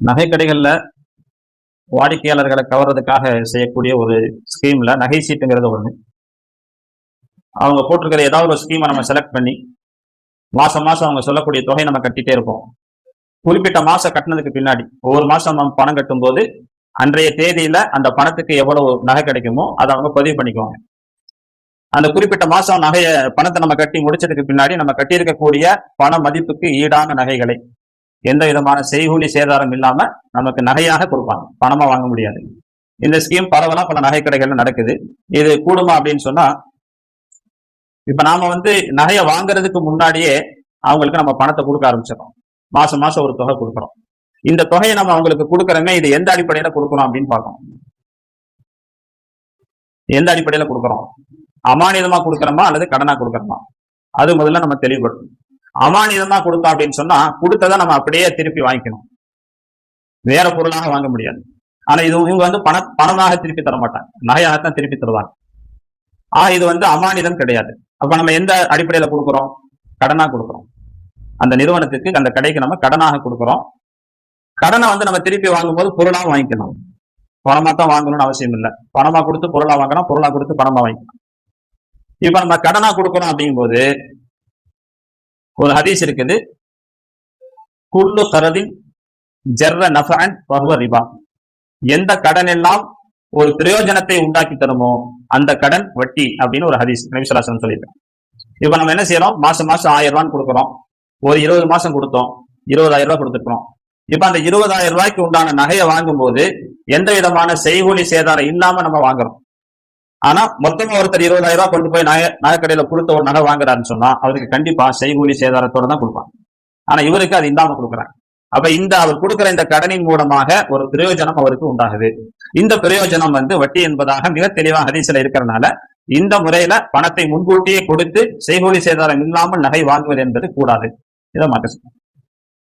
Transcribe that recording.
நகை வாடிக்கையாளர்களை கவர்றதுக்காக செய்யக்கூடிய ஒரு ஸ்கீம்ல நகை சீட்டுங்கிறது ஒன்று அவங்க போட்டிருக்கிற ஏதாவது ஒரு ஸ்கீமை நம்ம செலக்ட் பண்ணி மாசம் மாசம் அவங்க சொல்லக்கூடிய தொகை நம்ம கட்டிட்டே இருப்போம். குறிப்பிட்ட மாசம் கட்டினதுக்கு பின்னாடி ஒவ்வொரு மாசம் நம்ம பணம் கட்டும்போது அன்றைய தேதியில அந்த பணத்துக்கு எவ்வளவு நகை கிடைக்குமோ அதை அவங்க பதிவு பண்ணிக்குவாங்க. அந்த குறிப்பிட்ட மாசம் நகையை பணத்தை நம்ம கட்டி முடிச்சதுக்கு பின்னாடி நம்ம கட்டியிருக்கக்கூடிய பண மதிப்புக்கு ஈடான நகைகளை எந்த விதமான செய்கூலி சேதாரம் இல்லாம நமக்கு நகையாக கொடுப்பாங்க. பணமா வாங்க முடியாது. இந்த ஸ்கீம் பரவலா பல நகை கடைகள்ல நடக்குது. இது கூடுமா அப்படின்னு சொன்னா இப்ப நாம வந்து நகையை வாங்குறதுக்கு முன்னாடியே அவங்களுக்கு நம்ம பணத்தை கொடுக்க ஆரம்பிச்சிடறோம். மாசம் மாசம் ஒரு தொகை கொடுக்குறோம். இந்த தொகையை நம்ம அவங்களுக்கு கொடுக்கறோமே இது எந்த அடிப்படையில கொடுக்குறோம் அப்படின்னு பார்க்கணும். எந்த அடிப்படையில கொடுக்குறோம்? அமானிதமா கொடுக்குறோமா அல்லது கடனா கொடுக்குறோமா? அது முதல்ல நம்ம தெளிவுபடுத்தணும். அமானிதமா கொடுத்தோம் அப்படின்னு சொன்னா கொடுத்ததை நம்ம அப்படியே திருப்பி வாங்கிக்கணும். வேற பொருளாக வாங்க முடியாது. ஆனா இது இவங்க வந்து பண பணமாக திருப்பி தர மாட்டாங்க நகையாகத்தான் திருப்பி தருவாங்க. ஆஹ் இது வந்து அமானிதம் கிடையாது. அப்ப நம்ம எந்த அடிப்படையில கொடுக்குறோம்? கடனா கொடுக்குறோம். அந்த நிறுவனத்துக்கு அந்த கடைக்கு நம்ம கடனாக கொடுக்குறோம். கடனை வந்து நம்ம திருப்பி வாங்கும்போது பொருளாக வாங்கிக்கணும் பணமா தான் வாங்கணும்னு அவசியம் இல்லை. பணமா கொடுத்து பொருளா வாங்கணும் பொருளா கொடுத்து பணமா வாங்கிக்கணும் இப்ப நம்ம கடனா கொடுக்கணும் அப்படிங்கும்போது ஒரு ஹதீஸ் இருக்குது. குல்லு கரதின் ஜர்ர நஃபன் பஹுவ ரிபா. எந்த கடன் எல்லாம் ஒரு பிரயோஜனத்தை உண்டாக்கி தருமோ அந்த கடன் வட்டி அப்படின்னு ஒரு ஹதீஸ் நபிசலாசன் சொல்லியிருக்கேன் இப்போ நம்ம என்ன செய்யறோம்? மாசம் மாசம் ஆயிரம் ரூபான்னு கொடுக்குறோம். ஒரு இருபது மாசம் கொடுத்தோம். இருபதாயிரம் ரூபாய் கொடுத்துருக்கோம் இப்ப அந்த இருபதாயிரம் ரூபாய்க்கு உண்டான நகையை வாங்கும்போது எந்த விதமான செய்கூலி சேதாரம் இல்லாம நம்ம வாங்குறோம். ஆனா மொத்தமா ஒருத்தர் இருபதாயிரம் ரூபாய் கொண்டு போய் நகை நகைக்கடையில கொடுத்த ஒரு நகை வாங்குறாருன்னு சொன்னா அவருக்கு கண்டிப்பா செய்கூலி சேதாரத்தோட தான் கொடுப்பாங்க. ஆனா இவருக்கு அது இல்லாம கொடுக்குறாங்க. அப்ப இந்த அவர் கொடுக்கிற இந்த கடனின் மூலமாக ஒரு பிரயோஜனம் அவருக்கு உண்டாகுது. இந்த பிரயோஜனம் வந்து வட்டி என்பதாக மிக தெளிவாக ஹதீஸ்ல இருக்கிறதுனால இந்த முறையில பணத்தை முன்கூட்டியே கொடுத்து செய்கூலி சேதாரம் இல்லாமல் நகை வாங்குவது என்பது கூடாது. இதை மாற்ற